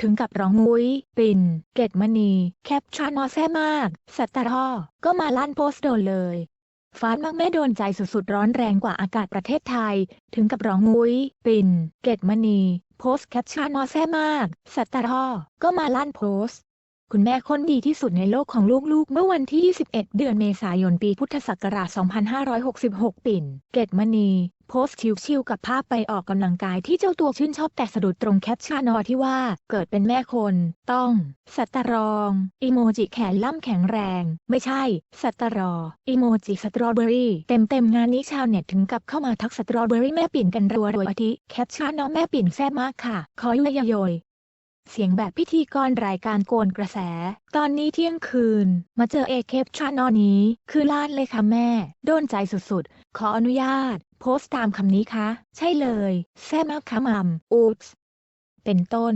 ถึงกับร้องงุ้ย ปิ่น เกตมณี แคปชั่นนอแซ่มาก สัตตท่อ ก็มาลั่นโพสต์โดนเลยฟ้าดมากแม่โดนใจสุดๆ ร้อนแรงกว่าอากาศประเทศไทย ถึงกับร้องงุ้ย ปิ่น เกตมณี โพสต์แคปชั่นนอแซ่มาก สัตตท่อ ก็มาลั่นโพสต์คุณแม่คนดีที่สุดในโลกของลูกๆ เมื่อวันที่ 21 เดือนเมษายน ปีพุทธศักราช 2566 ปิ่น เกตมณี โพสต์ชิวๆกับภาพไปออกกำลังกายที่เจ้าตัวชื่นชอบแต่สะดุดตรงแคปชั่นอที่ว่าเกิดเป็นแม่คน ต้อง สัตรองอีโมจิแขนล่ำแข็งแรง ไม่ใช่ สัตรออีโมจิสตรอเบอรี่เต็มๆงานนี้ชาวเน็ตถึงกับเข้ามาทักสตรอเบอรี่แม่ปิ่นกันรัวโดยอาทิแคปชั่นน้องแม่ปิ่นแซ่บมากค่ะ ขอยุยยยยเสียงแบบพิธีกรรายการโกนกระแส ตอนนี้เที่ยงคืน มาเจอเอเคปชานอนี้ คือล้าดเลยค่ะแม่ โดนใจสุดๆ ขออนุญาต โพสต์ตามคำนี้คะ ใช่เลย แซ่มากค่ะมัมอุ๊ปส์ เป็นต้น